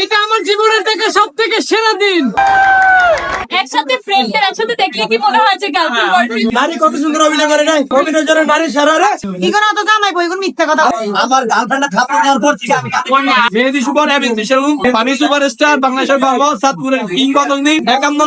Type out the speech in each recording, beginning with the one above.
এইটা আমার জীবনের থেকে সব থেকে সেরা দিন। একসাথে ফ্রেন্ডদের একসাথে দেখলে কি মনে হয় যে গার্লফ্রেন্ড বয়ফ্রেন্ড নারী কত সুন্দর অভিনয় করে নাই? অভিনয় জন্য নারী সারা রে। ইগন অত জামাই বই ইগন মিথ্যা কথা। আমার গার্লফ্রেন্ড থাপ্পড় দেওয়ার পর থেকে আমি মেহেদি সুপার এবিন সেলুন পানি সুপার স্টার বাংলাদেশের বাবা সাতপুরের কিং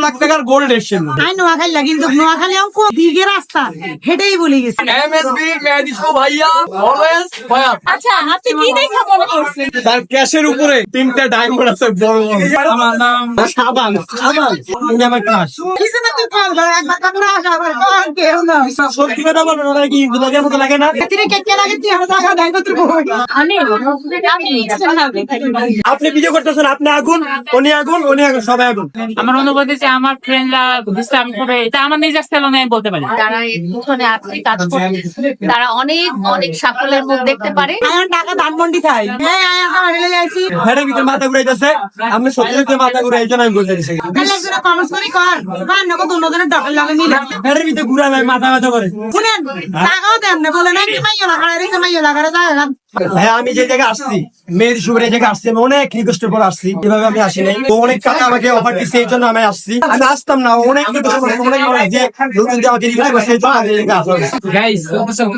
লাখ টাকার গোল্ড এসেছিল আই নোয়াখালী কিন্তু নোয়াখালী দীর্ঘের রাস্তা হেঁটেই বলি গেছে। এমএসবি মেহেদি শো ভাইয়া অলওয়েজ ভাইয়া আচ্ছা আপনি কি দেখা মনে করছেন? তার ক্যাশের উপরে তিনটা ডায়মন্ড আছে বড় বড়। আমার নাম সাবান। সাবান। আমার ক্লাস কিছু না তুই কল ধর একবার কাপড় আসা আবার কল কেউ না সত্যি কথা বলো না কি বুঝার মতো লাগে না তিরে কে কে লাগে তুই আমার দেয় কত বই আমি আমি আপনি ভিডিও করতেছেন আপনি আগুন উনি আগুন উনি আগুন সবাই আগুন আমার অনুভূতি যে আমার ফ্রেন্ডরা বিশ্রাম করে এটা আমার নিজের সেলনে আমি বলতে পারি এই পিছনে আছে কাজ করছে তারা অনেক অনেক সাফল্যের মুখ দেখতে পারে আয়ান টাকা ধানমন্ডি খাই হ্যাঁ আমার ভিতরে মাথা ঘুরাইতেছে আপনি সত্যি মাথা ঘুরাই জন্য আমি বলতে দিচ্ছি তাহলে কমেন্টস করি। কর নকো দুজনের ডকাল লাগে মিলে। হেডের ভিতরে ঘুরা নাই মাথা ব্যথা করে। শুনেন টাকাও দেন না বলে না মাইয়া লাগারে মাইয়া লাগারে যায় ভাই আমি যে জায়গায় আসছি মেয়ের জায়গায় আসছি আমি অনেক রিকোয়েস্টের পর আসছি এভাবে আমি আসি নাই। তো অনেক টাকা আমাকে অফার দিচ্ছে এই জন্য আমি আসছি। আমি আসতাম না অনেক অনেক মানুষ যে লোকজন যে আমাকে রিকোয়েস্ট করছে এই জন্য আমি এই জায়গায় আসা হয়েছে। গাইস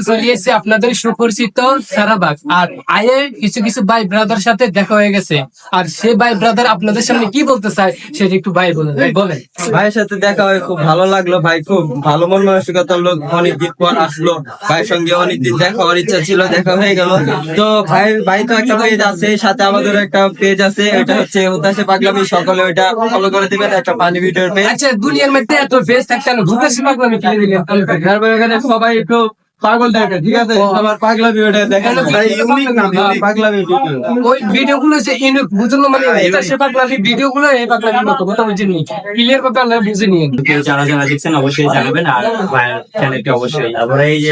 চলে এসেছে আপনাদের সুপরিচিত সারাবাগ। আর আয়ে কিছু কিছু ভাই ব্রাদার সাথে দেখা হয়ে গেছে। আর সে ভাই ব্রাদার আপনাদের সামনে কি বলতে চায় সেটা একটু ভাই বলে ভাই বলেন। ভাইয়ের সাথে দেখা হয়ে খুব ভালো লাগল ভাই খুব ভালো মন মানসিকতার লোক অনেকদিন পর আসলো। ভাইয়ের সঙ্গে অনেকদিন দেখা হওয়ার ইচ্ছা ছিল দেখা হয়ে গেল। তো ভাই ভাই তো একটা পেজ আছে সাথে আমাদের একটা পেজ আছে এটা হচ্ছে হতাশে পাগলামি সকলে ওটা ফলো করে দিবেন একটা পানি ভিডিওর পেজ আচ্ছা দুনিয়ার মধ্যে এত ফেস থাকতে ঘুরতে পাগলামি ফেলে দিলেন তারপরে এখানে সবাই একটু পাগল দেখে ঠিক আছে? আমার পাগলামি ওটা দেখেন ভাই ইউনিক নাম পাগলামি ভিডিও ওই ভিডিও গুলো যে ইউনিক বুঝলো মানে এটা সে পাগলামি ভিডিও গুলো এই কথা বুঝিনি ক্লিয়ার কথা আল্লাহ বুঝিনি কেউ যারা যারা দেখছেন অবশ্যই জানাবেন আর চ্যানেলটি অবশ্যই তারপরে এই যে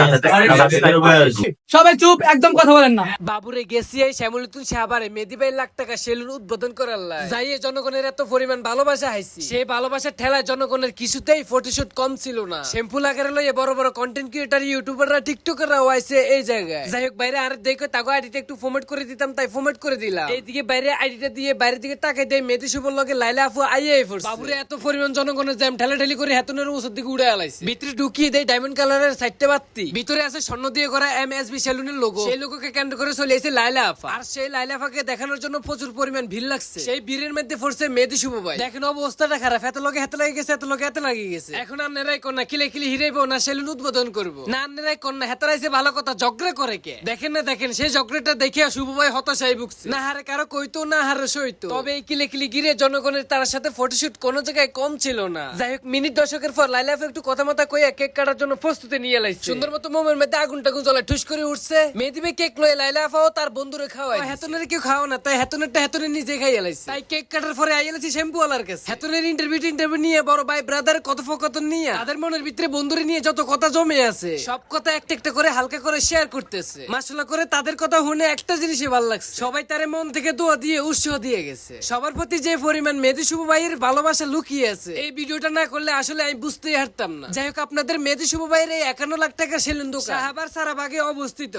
সবাই চুপ একদম কথা বলেন না। বাবুরে গেছি এই শ্যামলিতুন সাহাবারে মেদি ভাই লাখ টাকা সেলুন উদ্বোধন করার যাইয়ে জনগণের এত পরিমাণ ভালোবাসা হাইছি। সেই ভালোবাসার ঠেলায় জনগণের কিছুতেই ফটোশুট কম ছিল না। শ্যাম্পু লাগারে লইয়ে বড় বড় কন্টেন্ট ক্রিয়েটার ইউটিউবাররা টিকটকাররাও আইছে এই জায়গায়। যাই হোক বাইরে আর দেখো তাকে আইডিটা একটু ফরম্যাট করে দিতাম তাই ফরম্যাট করে দিলাম। এইদিকে বাইরে আইডিটা দিয়ে বাইরের দিকে তাকাই দেয় মেদি শুভর লগে লাইলা আফু আইয়ে পড়ছে। বাবুরে এত পরিমাণ জনগণের জ্যাম ঠেলা ঠেলি করে হেতনের ওষুধ দিকে উড়ে আলাইছে। ভিতরে ঢুকিয়ে দেয় ডায়মন্ড কালারের সাইডটা বাত্তি। ভিতরে আছে স্বর্ণ দিয়ে করা এম এস বি সেলুনের লোগো সেই লোগোকে কেন্দ্র করে চলে এসে লাইলা আফা আর সেই লাইলা আফাকে দেখানোর জন্য প্রচুর পরিমাণ ভিড় লাগছে। সেই ভিড়ের মধ্যে পড়ছে মেদি শুভ ভাই। দেখেন অবস্থাটা খারাপ এত লোকে হাতে লাগে গেছে এত লোকে হাতে লাগে গেছে। এখন আর নেরাই কন্যা কিলে কিলে হিরাইবো না সেলুন উদ্বোধন করব। না আর কন্যা হেতারাইছে ভালো কথা জগরে করে কে? দেখেন না দেখেন সেই জগরেটা দেখে শুভ ভাই হতাশাই ভুগছে। না হারে কারও কইতো না হারে সইতো। তবে এই কিলে কিলে গিরে জনগণের তার সাথে ফটোশুট কোনো জায়গায় কম ছিল না। যাই হোক মিনিট দশকের পর লাইলা আফা একটু কথা মতো কইয়া কেক কাটার জন্য প্রস্তুতি নিয়ে লাইছে। সুন্দর মতো মোমের মধ্যে আগুন টাগুন জ্বলে ঠুস করে উঠছে। মেদিবে কেক লয়ে লাইলা আফাও তার বন্ধুরে খাওয়াই হেতনের কেউ খাওয়া না তাই হেতনেরটা হেতনের নিজে খাই লাইছে। তাই কেক কাটার পরে আই আইলাছি শ্যাম্পু ওয়ালার কাছে। হেতনের ইন্টারভিউ ইন্টারভিউ নিয়ে বড় ভাই ব্রাদার কত কথোপকথন নিয়ে। তাদের মনের ভিতরে বন্ধুরে নিয়ে যত কথা জমে আছে। সব কথা একটা একটা করে হালকা করে শেয়ার করতেছে। করে তাদের কথা শুনে একটা জিনিসই ভালো লাগছে। সবাই তারে মন থেকে দোয়া দিয়ে, উৎসাহ দিয়ে গেছে। সবার প্রতি যে পরিমাণ মেহেদি শুভ ভাইয়ের ভালোবাসা লুকিয়ে আছে, এই ভিডিওটা না করলে আসলে আমি বুঝতেই পারতাম না। যাই হোক, আপনাদের মেহেদি শুভ ভাইয়ের এই একান্ন লাখ টাকা সেলুন দোকান সাহাবার অবস্থিত।